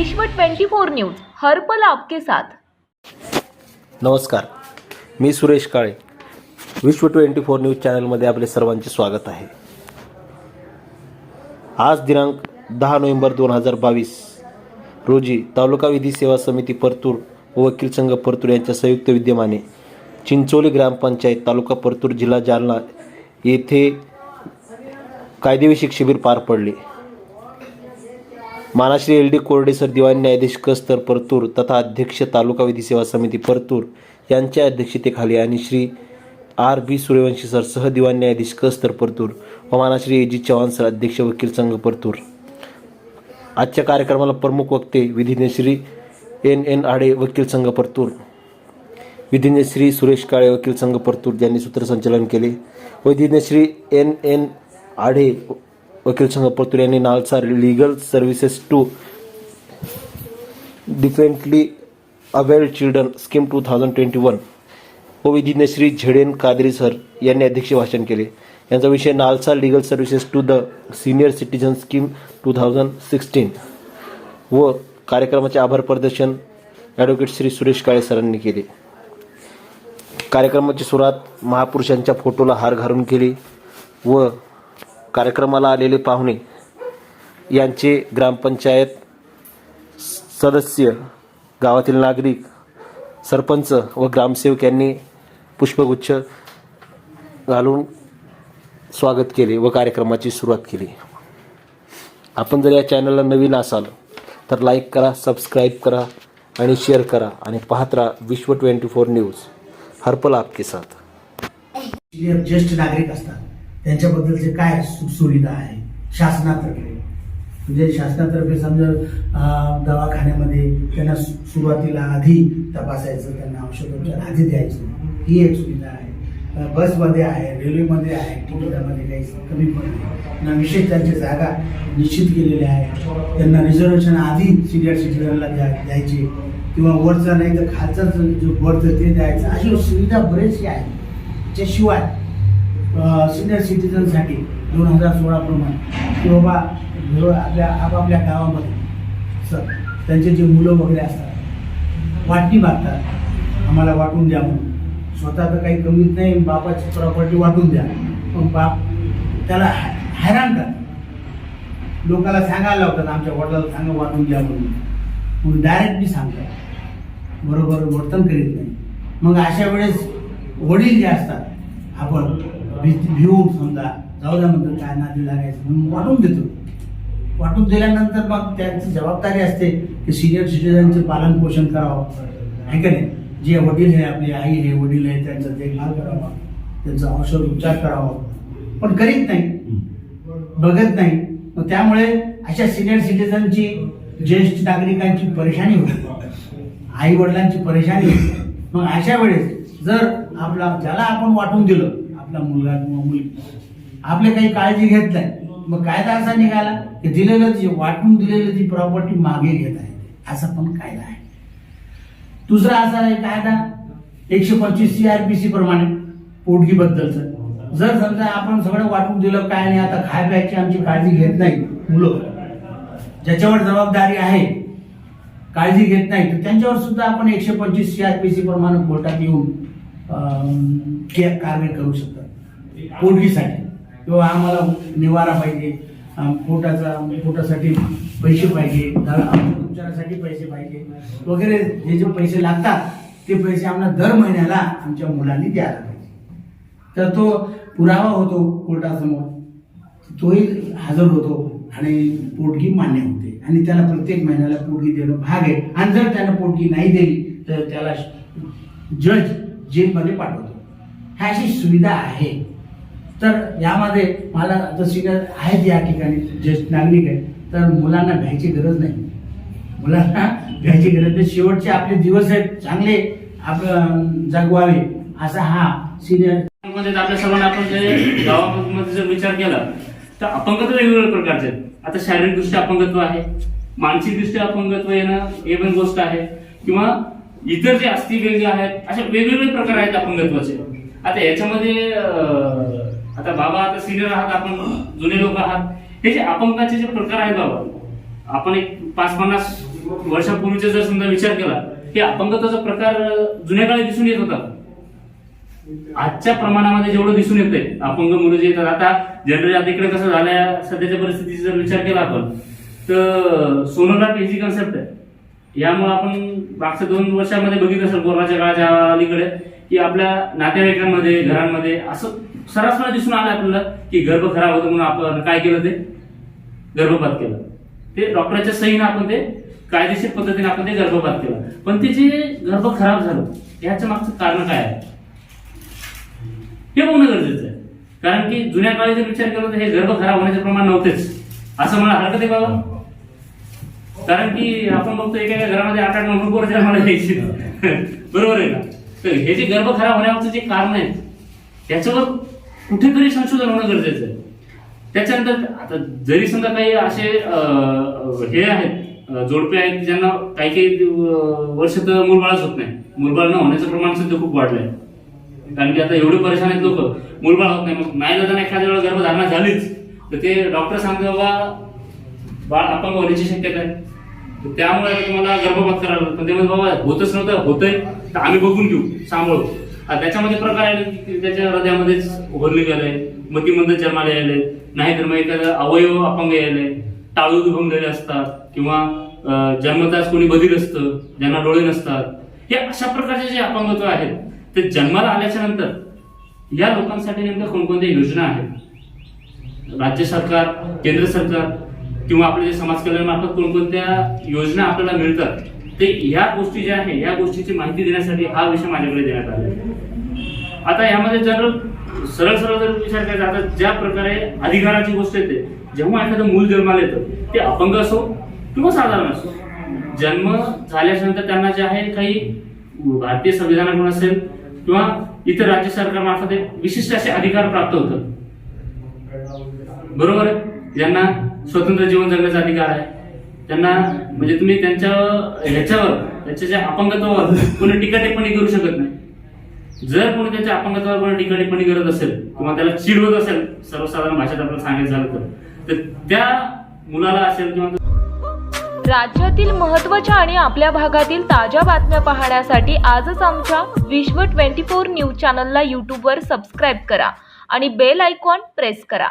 विश्व 24 न्यूज हर्पल आपके साथ. नमस्कार मी सुरेश काळे. विश्व ट्वेंटी फोर न्यूज चॅनलमध्ये आपले सर्वांचे स्वागत आहे. आज दिनांक दहा नोव्हेंबर दोन हजार बावीस रोजी तालुका विधी सेवा समिती परतूर व वकील संघ परतूर यांच्या संयुक्त विद्यमाने चिंचोली ग्रामपंचायत तालुका परतूर जिल्हा जालना येथे कायदेविषयक शिबिर पार पडले. मानाश्री एल डी कोरडेसर दिवाण न्यायाधीश कस्तर परतूर तथा अध्यक्ष तालुका विधी सेवा समिती परतूर यांच्या अध्यक्षतेखाली आणि Shri R B Suryavanshi sir सह दिवान न्यायाधीश कस्तर परतूर व मानाश्री ए जी चव्हाण सर अध्यक्ष वकील संघ परतूर. आजच्या कार्यक्रमाला प्रमुख वक्ते विधिज्ञ श्री एन एन आडे वकील संघ परतूर. विधिज्ञ श्री सुरेश काळे वकील संघ परतूर यांनी सूत्रसंचालन केले. विधिज्ञ श्री एन एन आढे वकील संघ परतूर यांनी NALSA legal services to differently aware children scheme two thousand twenty one व श्री झेडेन कादरी सर यांनी अध्यक्ष भाषण केले. यांचा विषय NALSA legal services to the senior citizen scheme two thousand sixteen व कार्यक्रमाचे आभार प्रदर्शन ॲडव्होकेट श्री सुरेश काळे सरांनी केले. कार्यक्रमाची सुरुवात महापुरुषांच्या फोटोला हार घालून केली व कार्यक्रमाला आलेले पाहुणे यांचे ग्रामपंचायत सदस्य गावातील नागरिक सरपंच व ग्रामसेवक यांनी पुष्पगुच्छ घालून स्वागत केले व कार्यक्रमाची सुरुवात केली. आपण जर या चॅनलला नवीन असाल तर लाईक करा सबस्क्राईब करा आणि शेअर करा आणि पाहत राहा विश्व ट्वेंटी फोर न्यूज. हरपल आपके साथ. ज्येष्ठ नागरिक असतात त्यांच्याबद्दलचे काय सुखसुविधा आहे? शासनातर्फे. म्हणजे शासनातर्फे समजा दवाखान्यामध्ये त्यांना सु- सुरुवातीला आधी तपासायचं त्यांना औषधोपचार आधी द्यायचं. ही एक सुविधा आहे. बसमध्ये आहे रेल्वेमध्ये आहे तिकिटामध्ये काही कमी पण ना विशेष त्यांची जागा निश्चित केलेल्या आहे. त्यांना रिझर्वेशन आधी सिनियर सिटीजनला द्या द्यायचे. किंवा वरचा नाही तर खालचा जो बर्थ ते द्यायचं. अशी सुविधा बरेचशी आहे. त्याशिवाय सिनियर सिटीजनसाठी दोन हजार सोळाप्रमाणे की बाबा आपल्या आपापल्या गावामध्ये सर त्यांचे जे मुलं वगैरे असतात वाटणी मागतात. आम्हाला वाटून द्या म्हणून. स्वतः तर काही कमीत नाही बापाची प्रॉपर्टी वाटून द्या. पण बाप त्याला हैराण करतात. लोकाला सांगायला लावतात आमच्या वडिलाला सांगा वाटून द्या म्हणून. मग डायरेक्टली सांगतात बरोबर वर्तन करीत नाही. मग अशा वेळेस वडील जे असतात आपण भी- भिवून समजा. जाऊ द्या म्हणतो काय नादी लागायचं? म्हणून वाटून देतो. वाटून दिल्यानंतर मग त्यांची जबाबदारी असते की सिनियर सिटीजनचे पालन पोषण करावं. आहे का नाही? जे वडील आहे आपली आई आहे वडील आहे त्यांचं देखभाल करावा. त्यांचा औषध उपचार करावा. पण करीत नाही. बघत नाही. मग त्यामुळे अशा सिनियर सिटीजनची ज्येष्ठ नागरिकांची परेशानी होते. आई वडिलांची परेशानी होते. मग अशा वेळेस जर आपला ज्याला आपण वाटून दिलं आपला मुलगा किंवा मुलगी. आपले काही काळजी घेत नाही. मग कायदा असा निघाला? की दिलेलं जे वाटून दिलेलं ती प्रॉपर्टी मागे घेत आहे. असा पण कायदा आहे. दुसरा असा आहे कायदा एकशे पंचवीस सी आर पी सी प्रमाणे पोटगीबद्दलच. जर समजा आपण सगळं वाटून दिलं काय नाही आता खाय प्यायची आमची काळजी घेत नाही मुलं. ज्याच्यावर जबाबदारी आहे काळजी घेत नाही तर त्यांच्यावर सुद्धा आपण एकशे पंचवीस सी आर पी सी प्रमाणे कोर्टात येऊन के- कारवाई करू शकतात पोटगीसाठी. किंवा आम्हाला निवारा पाहिजे. पोटाचा पोटासाठी पैसे पाहिजे. उपचारासाठी पैसे पाहिजे. वगैरे जे जे पैसे लागतात ते पैसे आम्हाला दर महिन्याला आमच्या मुलांनी द्यायला पाहिजे. तर तो पुरावा होतो कोर्टासमोर. तोही हजर होतो आणि पोटगी मान्य होते. आणि त्याला प्रत्येक महिन्याला पोटगी देणं भाग आहे. आणि जर त्यानं पोटगी नाही दिली तर त्याला जज जेलमध्ये पाठवतो. ह्या अशी सुविधा आहे. तर यामध्ये मला जर सिनियर आहेत या ठिकाणी ज्येष्ठ नागरिक आहेत. तर मुलांना भ्यायची गरज नाही. मुलांना भ्यायची गरज नाही. शेवटचे आपले दिवस आहेत. चांगले आपलं जगवावे असा हा सिनियरमध्ये आपल्या सर्वांना आपण जे गावामध्ये जर विचार केला तर अपंगत्व वेगवेगळ्या प्रकारचे आहेत. आता शारीरिकदृष्ट्या अपंगत्व आहे. मानसिकदृष्ट्या अपंगत्व येणं हे पण गोष्ट आहे. किंवा इतर जे अस्थि वेगळे आहेत असे वेगवेगळे प्रकार आहेत अपंगत्वाचे. आता याच्यामध्ये आता बाबा आता सिनियर आहात आपण जुने लोक आहात. हे जे अपंगाचे जे प्रकार आहेत बाबा आपण एक पाच पन्नास वर्षापूर्वीचा जर समजा विचार केला की अपंगत्वाचा प्रकार जुन्या काळी दिसून येत होता. आजच्या प्रमाणामध्ये जेवढं दिसून येतंय अपंग मुलं जे येतात आता जनरली आता इकडे कसं झालंय सध्याच्या परिस्थितीचा जर विचार केला आपण तर सोनोग्राफी ही जी कन्सेप्ट आहे यामुळे आपण मागच्या दोन वर्षामध्ये बघितलं असेल कोरोनाच्या काळाच्या अलीकडे की आपल्या नातेवाईकांमध्ये घरांमध्ये असं सरासर दिसून आलं आपल्याला की गर्भ खराब होतो म्हणून आपण काय केलं ते? गर्भपात केलं. ते डॉक्टरच्या सहीनं आपण ते कायदेशीर पद्धतीने आपण ते गर्भपात केला. पण ते जे गर्भ खराब झालं याच्या मागचं कारण काय आहे? हे बघणं गरजेचं आहे. कारण की जुन्या काळी जर विचार केला तर हे गर्भ खराब होण्याचे प्रमाण नव्हतेच. असं मला हरकत आहे बाबा. कारण की आपण बघतो एका घरामध्ये आठ आठ नऊ नऊ पोरं जन्माला यायची. बरोबर आहे का तर हे जे गर्भ खराब होण्यावरचं जे कारण आहे त्याच्यावर कुठेतरी संशोधन होणं गरजेचं आहे. त्याच्यानंतर आता जरी समजा काही असे हे आहेत जोडपे आहेत ज्यांना काही काही वर्ष तर मूलबाळच होत नाही. मूलबाळ न होण्याचं प्रमाण सध्या खूप वाढलंय. कारण की आता एवढे परेशान आहेत लोक मूलबाळ होत नाही. मग नाही जाताना एखाद्या वेळा गर्भधारणा झालीच तर ते डॉक्टर सांगतो बाबा बाळ अपंग होण्याची शक्यता आहे. तर त्यामुळे आता तुम्हाला गर्भपात करायला लागतो. पण ते बाबा होतच नव्हतं होतंय. तर आम्ही बघून घेऊ सांभाळू त्याच्यामध्ये प्रकार आहे की त्याच्या हृदयामध्येच उघडले गेले मतीमंद जन्माला यायले नाहीतर मग एखादा अवयव अपंग यायले टाळू दुभंगलेले असतात किंवा अं, जन्मताच कोणी बधीर असतं ज्यांना डोळे नसतात. हे अशा प्रकारचे जे अपंगत्व आहेत ते जन्माला आल्याच्यानंतर या लोकांसाठी नेमक्या कोणकोणत्या योजना आहेत? राज्य सरकार केंद्र सरकार किंवा आपले जे समाज कल्याण मार्फत कोणकोणत्या योजना आपल्याला मिळतात? ते या गोष्टी ज्या आहे या गोष्टीची माहिती देण्यासाठी हा विषय माझ्याकडे देण्यात आला आहे. आता यामध्ये जर सरळ सरळ जर विचार करायचा आता ज्या प्रकारे अधिकाराची गोष्ट येते जेव्हा एखादं मूल जन्माला येतं ते अपंग असो किंवा साधारण असो जन्म झाल्याच्यानंतर त्यांना जे आहे काही भारतीय संविधानाकडून असेल किंवा इतर राज्य सरकारमार्फत विशिष्ट असे अधिकार प्राप्त होतात. बरोबर आहे? स्वतंत्र जीवन जगण्याचा अधिकार आहे. त्यांना म्हणजे तुम्ही त्यांच्या ह्याच्यावर त्याच्या ज्या अपंगत्वावर कोणी टीका टिप्पणी करू शकत नाही. जर कोणी त्याच्या अपंगत्वावर कोणी टीका टिप्पणी करत असेल किंवा त्याला चिडवत असेल सर्वसाधारण भाषेत आपल्याला सांगायचं झालं तर तर त्या मुलाला असेल किंवा राज्यातील महत्त्वाच्या आणि आपल्या भागातील ताज्या बातम्या पाहण्यासाठी आजच आमच्या विश्व ट्वेंटी फोर न्यूज चॅनलला यूट्यूबवर सबस्क्राईब करा आणि बेल आयकॉन प्रेस करा.